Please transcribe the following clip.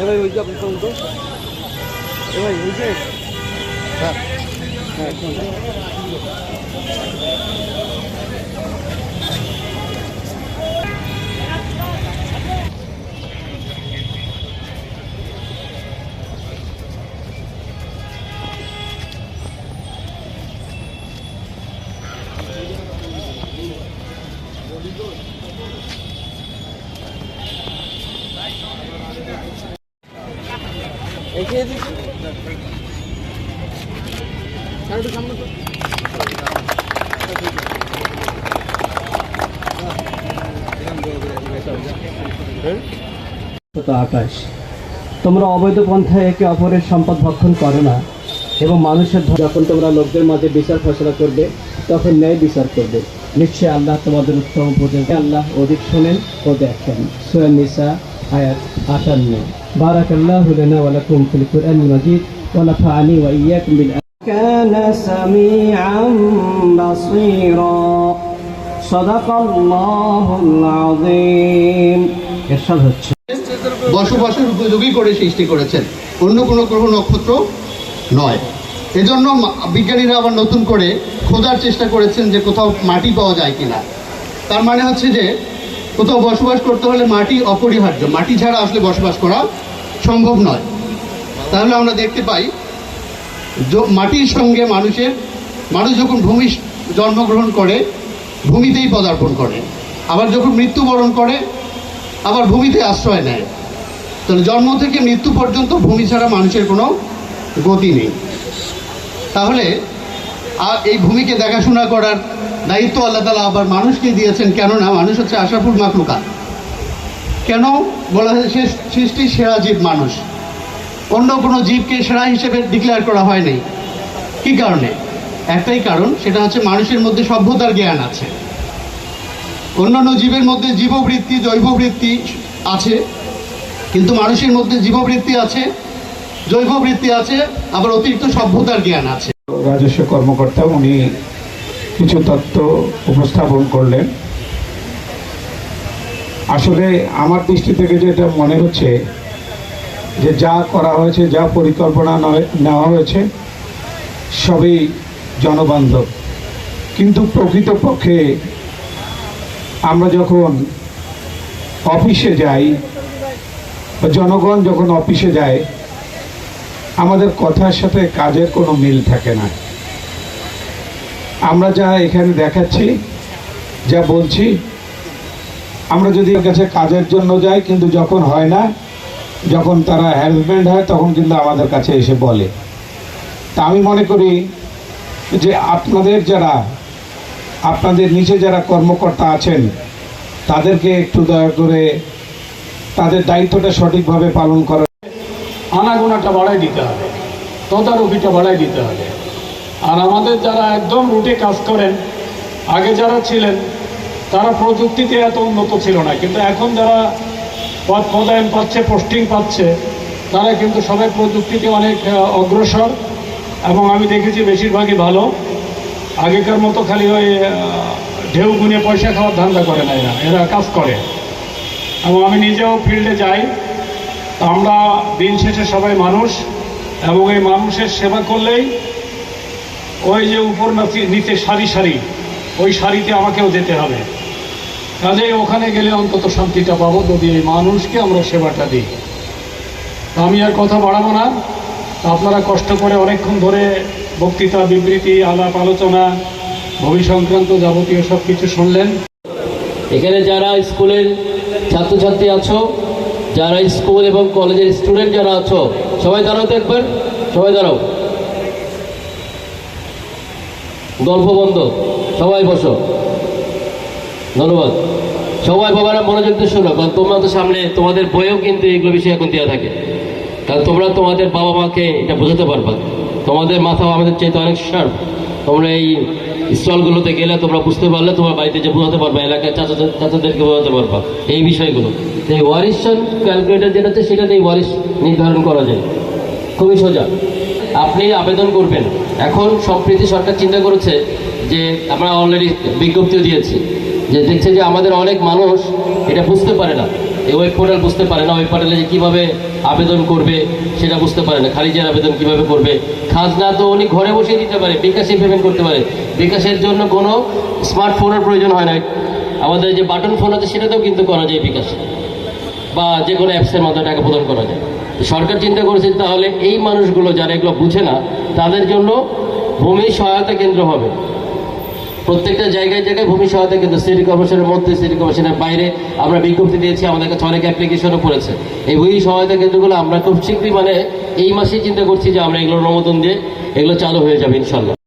এবার ওই যে আপনি ফোন তো এবার ওই যে হ্যাঁ আকাশ, তোমরা অবৈধ পন্থায় একে অপরের সম্পদ ভক্ষণ করো না এবং মানুষের যখন তোমরা লোকদের মাঝে বিচার ফসলা করবে, তখন ন্যায় বিচার করবে। নিশ্চয়ই আল্লাহ তোমাদের উত্তম উপদেশ আল্লাহ অধিক শোনেন ও দেখেন। সুরান নিসা আয়াত আটান্ন বারাক আল্লাহ লানা ওয়া লাকুম ফিল কুরআনিল মাজিদ ওয়া নাফা'আনি ওয়া ইয়্যাকুম বিল كان سميعا بصيرا صدق الله العظيم এরশাদ হচ্ছে বসবাসের উপযোগী করে সৃষ্টি করেছেন অন্য কোনো গ্রহ নক্ষত্র নয় এজন্য মা- বিজ্ঞানীরা আবার নতুন করে খোঁজার চেষ্টা করেছেন যে কোথাও মাটি পাওয়া যায় কিনা তার মানে হচ্ছে যে কোথাও বসবাস করতে হলে মাটি অপরিহার্য। মাটি ছাড়া আসলে বসবাস করা সম্ভব নয়। তাহলে আমরা দেখতে পাই মাটির সঙ্গে মানুষের, মানুষ যখন ভূমি জন্মগ্রহণ করে, ভূমিতেই পদার্পণ করে। আবার যখন মৃত্যুবরণ করে, আবার ভূমিতে আশ্রয় নেয়। তাহলে জন্ম থেকে মৃত্যু পর্যন্ত ভূমি ছাড়া মানুষের কোনো গতি নেই। তাহলে আর এই ভূমিকে দেখাশোনা করার দায়িত্ব আল্লাহ তালা আবার মানুষকে দিয়েছেন। কেননা মানুষ হচ্ছে আশাফুল মাকলুকা কেন? বলা হয় সে সৃষ্টি সেরা জীব মানুষ। অন্য কোনো জীবকে সেরা হিসেবে ডিক্লেয়ার করা হয়নি কি কারণে? একটাই কারণ, সেটা হচ্ছে মানুষের মধ্যে সভ্যতার জ্ঞান আছে। অন্যান্য জীবের মধ্যে জীববৃত্তি, জৈববৃত্তি আছে, কিন্তু মানুষের মধ্যে জীববৃত্তি আছে, জৈববৃত্তি আছে, আবার অতিরিক্ত সভ্যতার জ্ঞান আছে। রাজস্ব কর্মকর্তা, উনি কিছু তথ্য উপস্থাপন করলেন। আসলে আমার দৃষ্টি থেকে যেটা মনে হচ্ছে, যে যা করা হয়েছে, যা পরিকল্পনা নেওয়া হয়েছে, সবই জনবান্ধব। কিন্তু প্রকৃতপক্ষে আমরা যখন অফিসে যাই জনগণ যখন অফিসে যায় আমাদের কথার সাথে কাজের কোনো মিল থাকে না। আমরা যা এখানে দেখাচ্ছি, যা বলছি, আমরা যদি কাছে কাজের জন্য যাই, কিন্তু যখন হয় না, যখন তারা হ্যারাসমেন্ট হয়, তখন কিন্তু আমাদের কাছে এসে বলে। তা আমি মনে করি যে আপনাদের যারা, আপনাদের নিচে যারা কর্মকর্তা আছেন, তাদেরকে একটু দয়া করে তাদের দায়িত্বটা সঠিকভাবে পালন করা আনাগোনাটা বাড়াই দিতে হবে, তদারকিটা বাড়াই দিতে হবে। আর আমাদের যারা একদম রুটে কাজ করেন, আগে যারা ছিলেন, তারা প্রযুক্তিতে এত উন্নত ছিল না, কিন্তু এখন যারা পদ পদায়ন পাচ্ছে পোস্টিং পাচ্ছে, তারা কিন্তু সবাই প্রযুক্তিতে অনেক অগ্রসর এবং আমি দেখেছি বেশিরভাগই ভালো। আগেকার মতো খালি ওই ঢেউ গুনে পয়সা খাওয়ার ধান্দা করে না এরা এরা কাজ করে। এবং আমি নিজেও ফিল্ডে যাই আমরা দিন শেষে সবাই মানুষ এবং এই মানুষের সেবা করলেই ওই যে উপর নিচে সারি সারি, ওই সারিতে আমাকেও যেতে হবে। কাজেই ওখানে গেলে অন্তত শান্তিটা পাবো, যদি এই মানুষকে আমরা সেবাটা দিই। আমি আর কথা বাড়াবো না। আপনারা কষ্ট করে অনেকক্ষণ ধরে বক্তৃতা, বিবৃতি, আলাপ, আলোচনা ভূমি সংক্রান্ত যাবতীয় সব কিছু শুনলেন। এখানে যারা স্কুলের ছাত্রছাত্রী আছো যারা স্কুল এবং কলেজের স্টুডেন্ট যারা আছো, সবাই দাঁড়াও তো একবার, সবাই দাঁড়াও। গল্প বন্ধ, সবাই বসো। ধন্যবাদ। সবাই বাবারা, মনোযোগ দিয়ে শোনো, কারণ তোমরা তো সামনে, তোমাদের বইও কিন্তু এগুলো বিষয়ে এখন দেওয়া থাকে। কারণ তোমরা তোমাদের বাবা মাকে এটা বোঝাতে পারবা। তোমাদের মাথাও আমাদের চাইতে অনেক শার্প তোমরা এই স্টলগুলোতে গেলে তোমরা বুঝতে পারলে, তোমার বাড়িতে যে বোঝাতে পারবা এলাকায় চাচা চাচাদেরকে বোঝাতে পারবা, এই বিষয়গুলো। এই ওয়ারিশন ক্যালকুলেটর যেটা আছে সেটাতে এই ওয়ারিশ নির্ধারণ করা যায়। খুবই সোজা। আপনি আবেদন করবেন। এখন সম্প্রীতি সরকার চিন্তা করেছে যে আমরা অলরেডি বিজ্ঞপ্তিও দিয়েছি যে দেখছে যে আমাদের অনেক মানুষ এটা বুঝতে পারে না। এই ওয়েব পোর্টাল বুঝতে পারে না। ওয়েব পোর্টালে যে কীভাবে আবেদন করবে সেটা বুঝতে পারে না। খারিজের আবেদন কীভাবে করবে? খাজনা তো উনি ঘরে বসে দিতে পারে, বিকাশে পেমেন্ট করতে পারে। বিকাশের জন্য কোনো স্মার্টফোনের প্রয়োজন হয় না। আমাদের যে বাটন ফোন আছে সেটাতেও কিন্তু করা যায় বিকাশে। বা যে কোনো অ্যাপসের মাধ্যমে টাকা প্রদান করা যায়। সরকার চিন্তা করেছে তাহলে এই মানুষগুলো যারা এগুলো বুঝে না, তাদের জন্য ভূমি সহায়তা কেন্দ্র হবে। প্রত্যেকটা জায়গায় জায়গায় ভূমি সহায়তা কেন্দ্র, সিটি কর্পোরেশনের মধ্যে, সিটি কর্পোরেশনের বাইরে আমরা বিজ্ঞপ্তি দিয়েছি, আমাদের কাছে অনেক অ্যাপ্লিকেশনও পড়েছে। এই ভূমি সহায়তা কেন্দ্রগুলো আমরা খুব শীঘ্রই মানে এই মাসেই চিন্তা করছি যে আমরা এগুলোর অনুমোদন দিয়ে এগুলো চালু হয়ে যাবে ইনশাল্লাহ